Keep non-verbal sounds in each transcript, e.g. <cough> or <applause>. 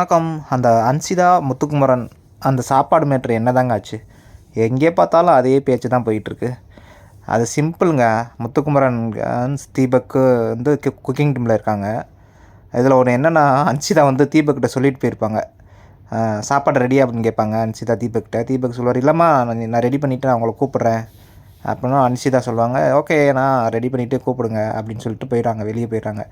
வணக்கம். அந்த அன்சிதா முத்துக்குமரன் அந்த சாப்பாடு மேட்ரு என்னதாங்க ஆச்சு? எங்கே பார்த்தாலும் அதே பேச்சு தான் போயிட்டுருக்கு. அது சிம்பிளுங்க. முத்துக்குமரன் அன்ஸ் தீபக்கு வந்து குக்கிங் டீமில் இருக்காங்க. இதில் ஒன்று என்னென்னா அன்சிதா வந்து தீபக்கிட்ட சொல்லிட்டு போயிருப்பாங்க. சாப்பாடு ரெடி அப்படின்னு கேட்பாங்க அன்சிதா தீபக்கிட்ட. தீபக் சொல்லுவார் இல்லைம்மா நான் நான் ரெடி பண்ணிவிட்டு நான் உங்களை கூப்பிட்றேன். அப்படின்னா அனுஷிதா சொல்லுவாங்க ஓகே நான் ரெடி பண்ணிவிட்டு கூப்பிடுங்க அப்படின்னு சொல்லிட்டு போயிடுறாங்க வெளியே போயிடுறாங்க.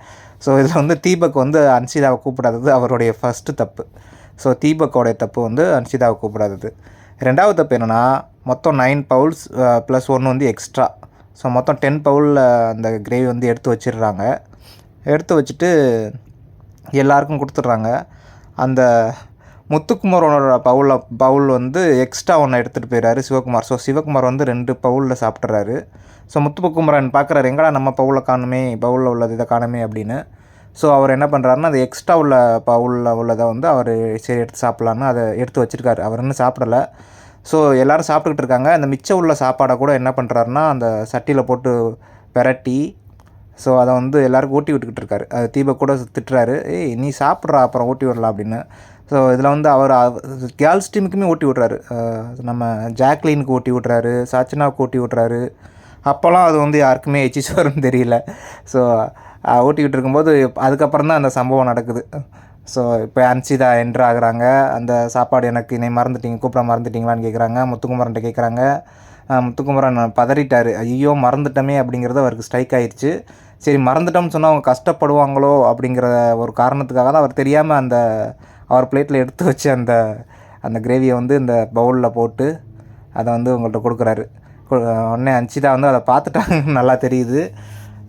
ஸோ இதில் வந்து தீபக் வந்து அன்சிதாவை கூப்பிடாதது அவருடைய ஃபஸ்ட்டு தப்பு. ஸோ தீபக்கோடைய தப்பு வந்து அன்சிதாவை கூப்பிடாதது. ரெண்டாவது தப்பு என்னென்னா மொத்தம் நைன் பவுல்ஸ் ப்ளஸ் ஒன்று வந்து எக்ஸ்ட்ரா ஸோ மொத்தம் டென் பவுலில் அந்த கிரேவி வந்து எடுத்து வச்சிடுறாங்க. எடுத்து வச்சுட்டு எல்லாருக்கும் கொடுத்துட்றாங்க. அந்த முத்துக்குமாரோட பவுலில் பவுல் வந்து எக்ஸ்ட்ரா ஒன்று எடுத்துகிட்டு போயிடுறாரு சிவகுமார். ஸோ சிவகுமார் வந்து ரெண்டு பவுலில் சாப்பிட்றாரு ஸோ முத்துக்குமரன் பார்க்குறாரு எங்கடா நம்ம பவுலில் காணுமே? பவுலில் உள்ளது இதை காணுமே? அப்படின்னு. ஸோ அவர் என்ன பண்ணுறாருன்னா அது எக்ஸ்ட்ரா உள்ள பவுலில் உள்ளதை வந்து அவர் சரி எடுத்து சாப்பிட்லான்னு அதை எடுத்து வச்சுருக்காரு. அவர் இன்னும் சாப்பிடல. ஸோ எல்லோரும் சாப்பிட்டுக்கிட்டு இருக்காங்க. அந்த மிச்சம் உள்ள சாப்பாடை கூட என்ன பண்ணுறாருன்னா அந்த சட்டியில் போட்டு பெரட்டி ஸோ அதை வந்து எல்லாருக்கும் ஊட்டி விட்டுக்கிட்டு இருக்காரு. அது தீபக் கூட திட்டுறாரு. ஏய் நீ சாப்பிட்றா அப்புறம் ஊட்டி விடலாம் அப்படின்னு. ஸோ இதில் வந்து அவர் கேர்ள்ஸ் டீமுக்குமே ஓட்டி விட்றாரு. நம்ம ஜாக்லினுக்கு ஓட்டி விட்றாரு சச்சினாவுக்கு ஓட்டி விட்றாரு. அப்போல்லாம் அது வந்து யாருக்குமே எச்சிஸ் வரும்னு தெரியல ஸோ ஓட்டிக்கிட்டு இருக்கும்போது அதுக்கப்புறம் தான் அந்த சம்பவம் நடக்குது. ஸோ இப்போ அன்சிதா என்ட்ரு ஆகுறாங்க. அந்த சாப்பாடு எனக்கு நீ மறந்துட்டீங்க கூப்பிட மறந்துட்டீங்களான்னு கேட்குறாங்க முத்துக்குமரன்ட்ட கேட்குறாங்க முத்துக்குமரன் பதறிட்டார். ஐயோ மறந்துட்டோமே அப்படிங்கிறது அவருக்கு ஸ்ட்ரைக் ஆயிடுச்சு சரி மறந்துட்டோம்னு சொன்னால் அவங்க கஷ்டப்படுவாங்களோ அப்படிங்கிற ஒரு காரணத்துக்காக தான் அவர் தெரியாமல் அந்த அவர் பிளேட்டில் எடுத்து வச்சு அந்த அந்த கிரேவியை வந்து இந்த பவுலில் போட்டு அதை வந்து உங்கள்கிட்ட கொடுக்குறாரு. உடனே அன்சிதா வந்து அதை பார்த்துட்டாங்க. <laughs> நல்லா தெரியுது.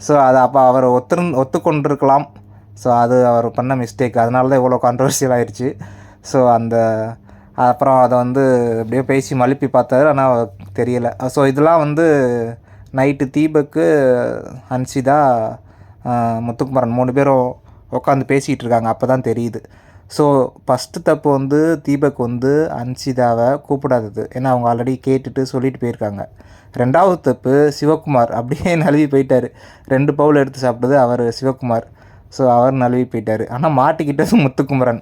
ஸோ அதை அப்போ அவர் ஒத்து ஒத்துக்கொண்டிருக்கலாம். ஸோ அது அவர் பண்ண மிஸ்டேக் அதனால தான் இவ்வளோ கான்ட்ரவர்சியல் ஆயிடுச்சு ஸோ அந்த அப்புறம் அதை வந்து அப்படியே பேசி மழுப்பி பார்த்தாரு. ஆனால் தெரியலை. ஸோ இதெல்லாம் வந்து நைட்டு தீபக்கு அன்சிதா முத்துக்குமரன் மூணு பேரும் உட்காந்து பேசிகிட்டு இருக்காங்க. அப்போ தான் தெரியுது. ஸோ ஃபஸ்ட்டு தப்பு வந்து தீபக் வந்து அன்சிதாவை கூப்பிடாதது. ஏன்னா அவங்க ஆல்ரெடி கேட்டுட்டு சொல்லிட்டு போயிருக்காங்க. ரெண்டாவது தப்பு சிவகுமார். அப்படியே நழுவி போயிட்டார். ரெண்டு பவுல் எடுத்து சாப்பிட்டது அவர் சிவகுமார். ஸோ அவர் நழுவி போயிட்டார். ஆனால் மாட்டிக்கிட்டது முத்துக்குமரன்.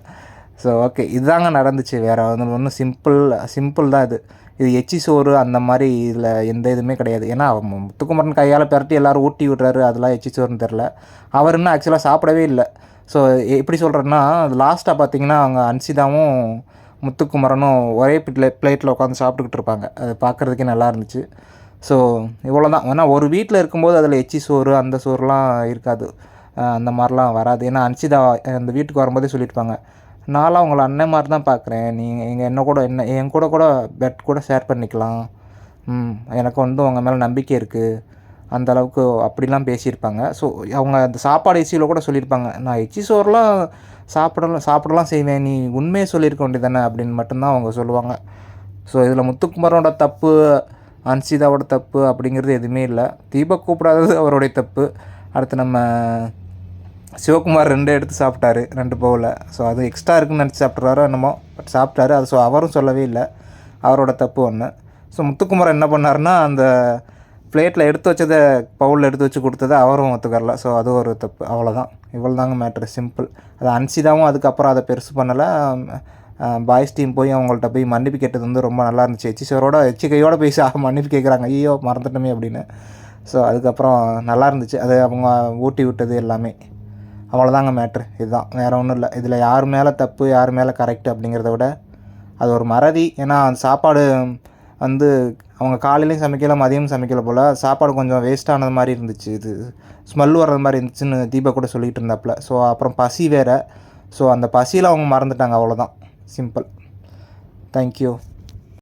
ஸோ ஓகே இதுதாங்க நடந்துச்சு. வேறு வந்து ஒன்றும் சிம்பிள் சிம்பிள் தான் இது. இது எச்சி சோறு அந்த மாதிரி இதில் எந்த இதுவுமே கிடையாது. ஏன்னா அவன் முத்துக்குமரன் கையால் பிரட்டி எல்லோரும் ஊட்டி விட்றாரு. அதெல்லாம் எச்சி சோறுன்னு தெரில அவர் இன்னும் ஆக்சுவலாக சாப்பிடவே இல்லை. ஸோ எப்படி சொல்கிறேன்னா லாஸ்ட்டாக பார்த்தீங்கன்னா அவங்க அன்சிதாவும் முத்துக்குமரனும் ஒரே பிளே பிளேட்டில் உட்காந்து சாப்பிட்டுக்கிட்டு இருப்பாங்க. அது பார்க்குறதுக்கே நல்லா இருந்துச்சு. ஸோ இவ்வளோ தான் ஏன்னா ஒரு வீட்டில் இருக்கும்போது அதில் எச்சி சோறு அந்த சோறுலாம் இருக்காது. அந்த மாதிரிலாம் வராது. ஏன்னா அன்சிதா அந்த வீட்டுக்கு வரும்போதே சொல்லியிருப்பாங்க. நான்லாம் உங்களை அண்ணன் மாதிரி தான் பார்க்குறேன் நீங்கள் எங்கள் என்ன கூட என்ன என் கூட கூட பெட் கூட ஷேர் பண்ணிக்கலாம். ம் எனக்கு வந்து உங்கள் மேலே நம்பிக்கை இருக்குது அந்த அளவுக்கு அப்படிலாம் பேசியிருப்பாங்க. ஸோ அவங்க அந்த சாப்பாடு எச்சியில் கூட சொல்லியிருப்பாங்க நான் எச்சி சோறுலாம் சாப்பிடலாம் சாப்பிடலாம் செய்வேன். நீ உண்மையை சொல்லியிருக்க வேண்டியதானே அப்படின்னு மட்டும்தான் அவங்க சொல்லுவாங்க. ஸோ இதில் முத்துக்குமாரோட தப்பு அன்சிதாவோட தப்பு அப்படிங்கிறது எதுவுமே இல்லை. தீபக் கூப்பிடாதது அவருடைய தப்பு. அடுத்து நம்ம சிவகுமார் ரெண்டு எடுத்து சாப்பிட்டாரு ரெண்டு பவுலில் ஸோ அது எக்ஸ்ட்ரா இருக்குன்னு நினச்சி சாப்பிட்றாரோ என்னமோ பட் சாப்பிட்டாரு. அது ஸோ அவரும் சொல்லவே இல்லை. அவரோட தப்பு ஒன்று ஸோ முத்துக்குமார் என்ன பண்ணாருன்னா அந்த பிளேட்டில் எடுத்து வச்சதை பவுலில் எடுத்து வச்சு கொடுத்ததை அவரும் ஒத்துக்கரல ஸோ அது ஒரு தப்பு. அவ்வளோதான் இவ்வளோ தாங்க மேட்ரு சிம்பிள் அது அன்சிதாவும் அதுக்கப்புறம் அதை பெருசு பண்ணலை. பாய்ஸ் டீம் போய் அவங்கள்ட்ட போய் மன்னிப்பு கேட்டது வந்து ரொம்ப நல்லா இருந்துச்சு. எச்சிசோரோட எச்சிக்கையோட போய் சா மன்னிப்பு கேட்குறாங்க ஐயோ மறந்துட்டோமே அப்படின்னு. ஸோ அதுக்கப்புறம் நல்லா இருந்துச்சு. அது அவங்க ஊட்டி விட்டது எல்லாமே. அவ்வளோதாங்க மேட்ரு இதுதான். வேறு ஒன்றும் இல்லை. இதில் யார் மேலே தப்பு யார் மேலே கரெக்ட் அப்படிங்கிறத விட அது ஒரு மறதி. ஏன்னா அந்த சாப்பாடு வந்து அவங்க காலையிலையும் சமைக்கல மதியம் சமைக்கல போல் சாப்பாடு கொஞ்சம் வேஸ்ட் ஆனது மாதிரி இருந்துச்சு. இது ஸ்மெல் வர்றது மாதிரி இருந்துச்சுன்னு தீபா கூட சொல்லிகிட்டு இருந்தாப்புல. ஸோ அப்புறம் பசி வேறு. ஸோ அந்த பசியில் அவங்க மறந்துட்டாங்க அவ்வளோதான் சிம்பிள் தேங்க்யூ